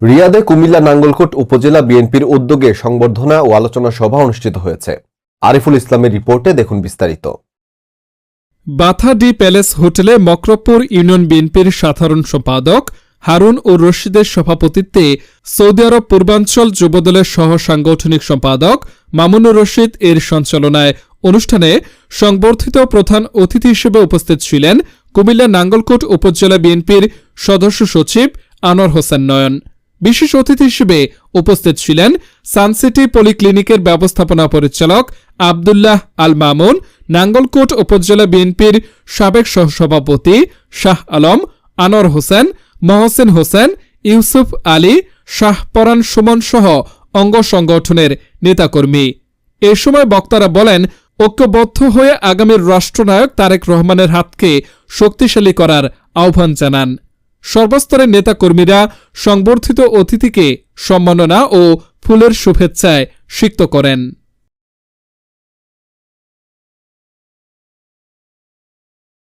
রিয়াদে কুমিল্লা নাঙ্গলকোট উপজেলা বিএনপির উদ্যোগে সংবর্ধনা ও আলোচনা সভা অনুষ্ঠিত হয়েছে। আরিফুল ইসলামের রিপোর্টে দেখুন বিস্তারিত। বাথা ডি প্যালেস হোটেলে মকরপুর ইউনিয়ন বিএনপির সাধারণ সম্পাদক হারুন ও রশিদের সভাপতিত্বে সৌদি আরব পূর্বাঞ্চল যুবদলের সহ সাংগঠনিক সম্পাদক মামুনুর রশিদ এর সঞ্চালনায় অনুষ্ঠানে সংবর্ধিত প্রধান অতিথি হিসেবে উপস্থিত ছিলেন কুমিল্লা নাঙ্গলকোট উপজেলা বিএনপির সদস্য সচিব আনোয়ার হোসেন নয়ন। বিশেষ অতিথি হিসেবে উপস্থিত ছিলেন সানসিটি পলিক্লিনিকের ব্যবস্থাপনা পরিচালক আবদুল্লাহ আল মামুন, নাঙ্গলকোট উপজেলা বিএনপির সাবেক সহসভাপতি শাহ আলম, আনোয়ার হোসেন, মহসেন হোসেন, ইউসুফ আলী শাহপরান সুমন সহ অঙ্গ সংগঠনের নেতাকর্মী। এ সময় বক্তারা বলেন, ঐক্যবদ্ধ হয়ে আগামীর রাষ্ট্রনায়ক তারেক রহমানের হাতকে শক্তিশালী করার আহ্বান জানান। সর্বস্তরের নেতাকর্মীরা সংবর্ধিত অতিথিকে সম্মাননা ও ফুলের শুভেচ্ছায় সিক্ত করেন।